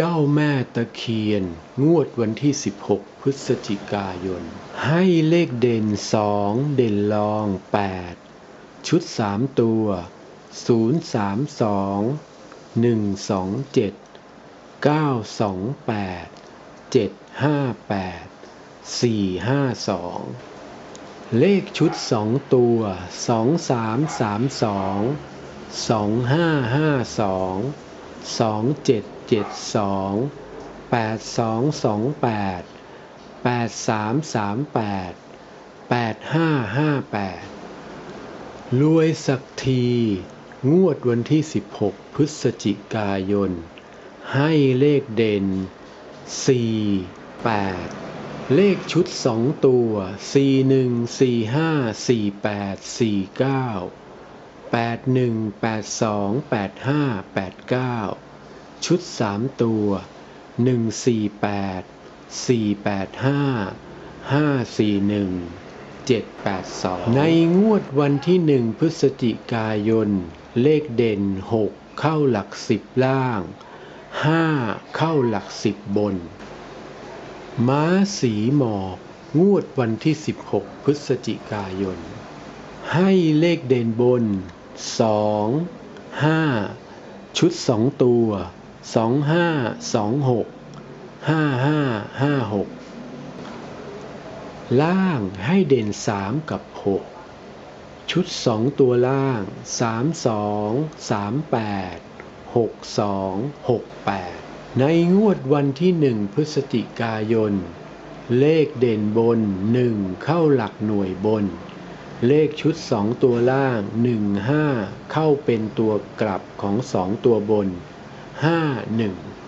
เจ้าแม่ตะเคียน งวดวันที่ 16 พฤศจิกายน ให้เลขเด่น 2 เด่นรอง 8 ชุด 3 ตัว 032 127 928 758 452 เลขชุด 2 ตัว 2332 2552 สองเจ็ดเจ็ดสองแปดสองสองแปดแปดสามสามแปดแปดห้าห้าแปดรวยสักที งวดวันที่สิบหกพฤศจิกายน ให้เลขเด่นสี่แปดเลขชุดสองตัวสี่หนึ่งสี่ห้าสี่แปดสี่หนึงแปดสองแปดห้าแปดเก้า ชุดสามตัวหนึ่งสี่แปดสี่แปดห้าห้าสี่หนึ่งเจ็ดแปดสองในงวดวันที่หนึ่งพฤศจิกายน เลขเด่นหกเข้าหลักสิบล่างห้าเข้าหลักสิบบน ม้าสีหมอก งวดวันที่ 16 พฤศจิกายน ให้เลขเด่นบน 2 5 ชุด 2 ตัว 25 26 55 56 ล่างให้เด่น 3 กับ 6 ชุด 2 ตัวล่าง 32 38 62 68 ในงวดวันที่ 1 พฤศจิกายน เลขเด่นบน 1 เข้าหลักหน่วยบน เลขชุด 2 ตัวล่าง 1 5 เข้าเป็นตัวกลับของ 2 ตัวบน 5 1